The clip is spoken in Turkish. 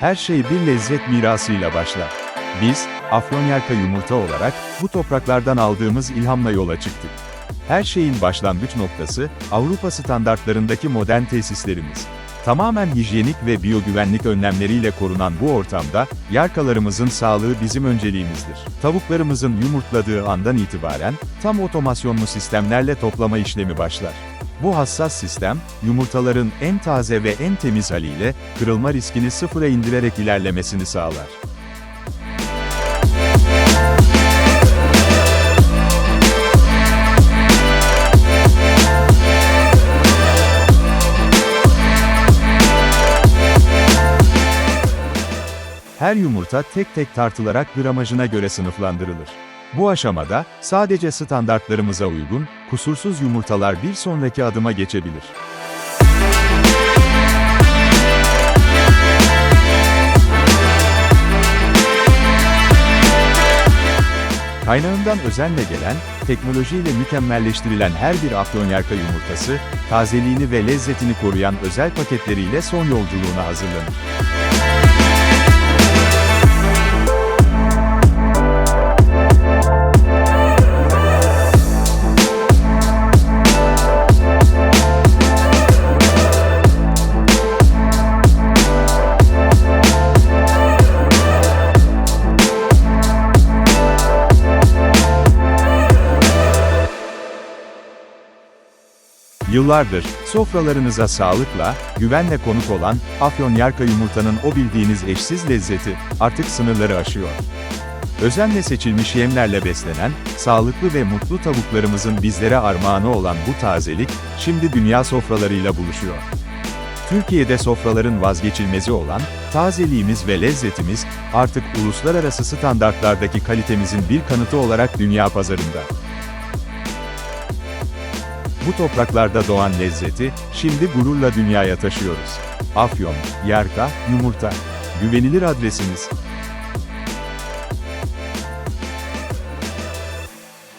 Her şey bir lezzet mirasıyla başlar. Biz, Afyonyarka Yumurta olarak, bu topraklardan aldığımız ilhamla yola çıktık. Her şeyin başlangıç noktası, Avrupa standartlarındaki modern tesislerimiz. Tamamen hijyenik ve biyogüvenlik önlemleriyle korunan bu ortamda, yarkalarımızın sağlığı bizim önceliğimizdir. Tavuklarımızın yumurtladığı andan itibaren, tam otomasyonlu sistemlerle toplama işlemi başlar. Bu hassas sistem, yumurtaların en taze ve en temiz haliyle, kırılma riskini sıfıra indirerek ilerlemesini sağlar. Her yumurta tek tek tartılarak gramajına göre sınıflandırılır. Bu aşamada, sadece standartlarımıza uygun, kusursuz yumurtalar bir sonraki adıma geçebilir. Kaynağından özenle gelen, teknolojiyle mükemmelleştirilen her bir afyonyarka yumurtası, tazeliğini ve lezzetini koruyan özel paketleriyle son yolculuğuna hazırlanır. Yıllardır, sofralarınıza sağlıkla, güvenle konuk olan, Afyonyarka yumurtanın o bildiğiniz eşsiz lezzeti, artık sınırları aşıyor. Özenle seçilmiş yemlerle beslenen, sağlıklı ve mutlu tavuklarımızın bizlere armağanı olan bu tazelik, şimdi dünya sofralarıyla buluşuyor. Türkiye'de sofraların vazgeçilmezi olan, tazeliğimiz ve lezzetimiz, artık uluslararası standartlardaki kalitemizin bir kanıtı olarak dünya pazarında. Bu topraklarda doğan lezzeti, şimdi gururla dünyaya taşıyoruz. Afyon, Yarka, Yumurta. Güvenilir adresiniz.